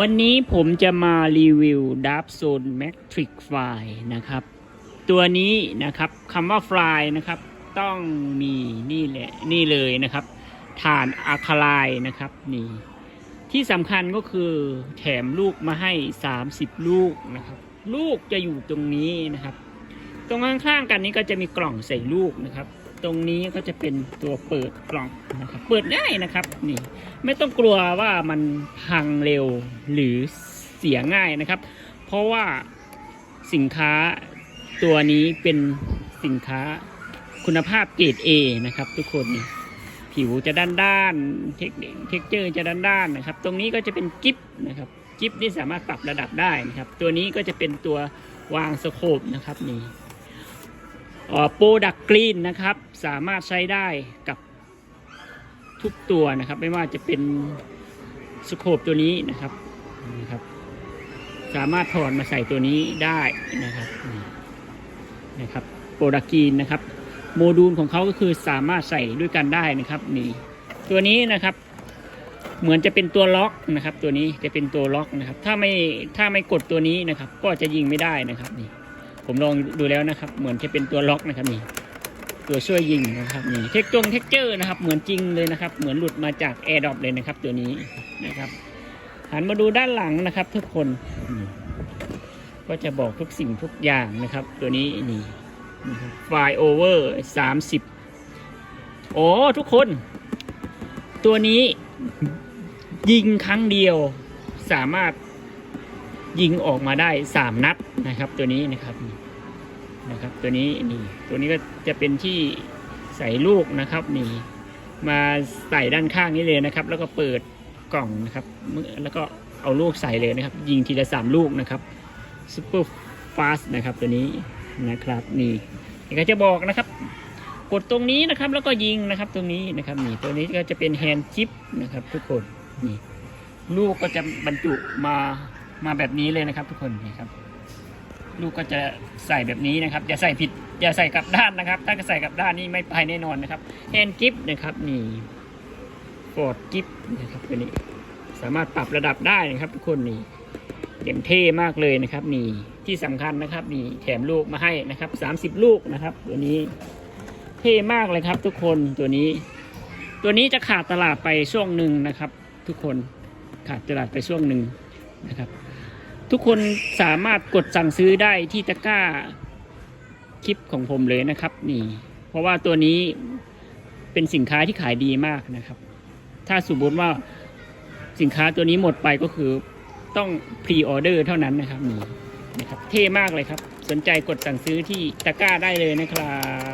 วันนี้ผมจะมารีวิวดับโซนแมทริกไฟนะครับ ตัวนี้นะครับคำว่าไฟนะครับ ต้องมีนี่แหละนี่เลยนะครับฐานอะคาไลน์นะครับนี่ที่สำคัญก็คือแถมลูกมาให้ 30 ลูกนะครับ ลูกจะอยู่ตรงนี้นะครับ ตรงข้างๆกันนี้ก็จะมีกล่องใส่ลูกนะครับ ตรงนี้ก็จะเป็นตัวเปิดกล่องนะครับ เปิดง่ายนะครับนี่ไม่ต้องกลัวว่ามันพังเร็วหรือเสียง่ายนะครับ เพราะว่าสินค้าตัวนี้เป็นสินค้าคุณภาพเกรด A นะครับ ทุกคนนี่ผิวจะด้านด้านๆเทคเท็กเจอร์จะด้านด้านๆนะครับ ตรงนี้ก็จะเป็นกิฟนะครับกิฟนี่สามารถปรับระดับได้นะครับ ตัวนี้ก็จะเป็นตัววางสโคปนะครับนี่ โปรดักกรีนนะครับ สามารถใช้ได้กับทุกตัวนะครับ ไม่ว่าจะเป็นสโคปตัวนี้นะครับนะครับ สามารถถอดมาใส่ตัวนี้ได้นะครับนะครับโปรดักกีนนะครับ โมดูลของเขาก็คือสามารถใส่ด้วยกันได้นะครับนี่ตัวนี้นะครับเหมือนจะเป็นตัวล็อกนะครับ ตัวนี้จะเป็นตัวล็อกนะครับ ถ้าไม่ถ้าไม่กดตัวนี้นะครับ ก็จะยิงไม่ได้นะครับนี่ ผมลองดูแล้วนะครับ เหมือนจะเป็นตัวล็อกนะครับนี่ตัวช่วยยิงนะครับนี่เทคจงเทคเจอร์นะครับ เหมือนจริงเลยนะครับ เหมือนหลุดมาจาก Air d r o p เลยนะครับ ตัวนี้นะครับหันมาดูด้านหลังนะครับ ทุกคน ก็จะบอกทุกสิ่งทุกอย่างนะครับ ตัวนี้นี่ไฟโอเวอร์สามสิบโอ้ทุกคน ตัวนี้ยิงครั้งเดียวสามารถ ยิงออกมาได้สามนัดนะครับ ตัวนี้นะครับนะครับ ตัวนี้นี่ตัวนี้ก็จะเป็นที่ใส่ลูกนะครับนี่มาใส่ด้านข้างนี้เลยนะครับ แล้วก็เปิดกล่องนะครับแล้วก็เอาลูกใส่เลยนะครับ ยิงทีละสามลูกนะครับซูเปอร์ฟาสนะครับตัวนี้นะครับนี่นี่ก็จะบอกนะครับ กดตรงนี้นะครับแล้วก็ยิงนะครับตรงนี้นะครับนี่ตัวนี้ก็จะเป็นแฮนด์ชิปนะครับทุกคนนี่ลูกก็จะบรรจุมา มาแบบนี้เลยนะครับ ทุกคนนี่ครับ ลูกก็จะใส่แบบนี้นะครับอย่าใส่ผิดอย่าใส่กลับด้านนะครับ ถ้าใส่กลับด้านนี่ไม่ไปแน่นอนนะครับแฮนด์กิฟนะครับนี่ฟอร์ดกิฟนะครับตัวนี้ สามารถปรับระดับได้นะครับ ทุกคนนี่เต็มเท่มากเลยนะครับ นี่ที่สำคัญนะครับนี่แถมลูกมาให้นะครับสามสิบลูกนะครับ ตัวนี้เท่มากเลยครับ ทุกคนตัวนี้ ตัวนี้จะขาดตลาดไปช่วงหนึ่งนะครับ ทุกคนขาดตลาดไปช่วงหนึ่ง นะครับ ทุกคนสามารถกดสั่งซื้อได้ที่ตะกร้าคลิปของผมเลยนะครับ นี่ เพราะว่าตัวนี้เป็นสินค้าที่ขายดีมากนะครับ ถ้าสมมติว่าสินค้าตัวนี้หมดไปก็คือต้องพรีออเดอร์เท่านั้นนะครับนี่นะครับ เท่มากเลยครับ สนใจกดสั่งซื้อที่ตะกร้าได้เลยนะครับ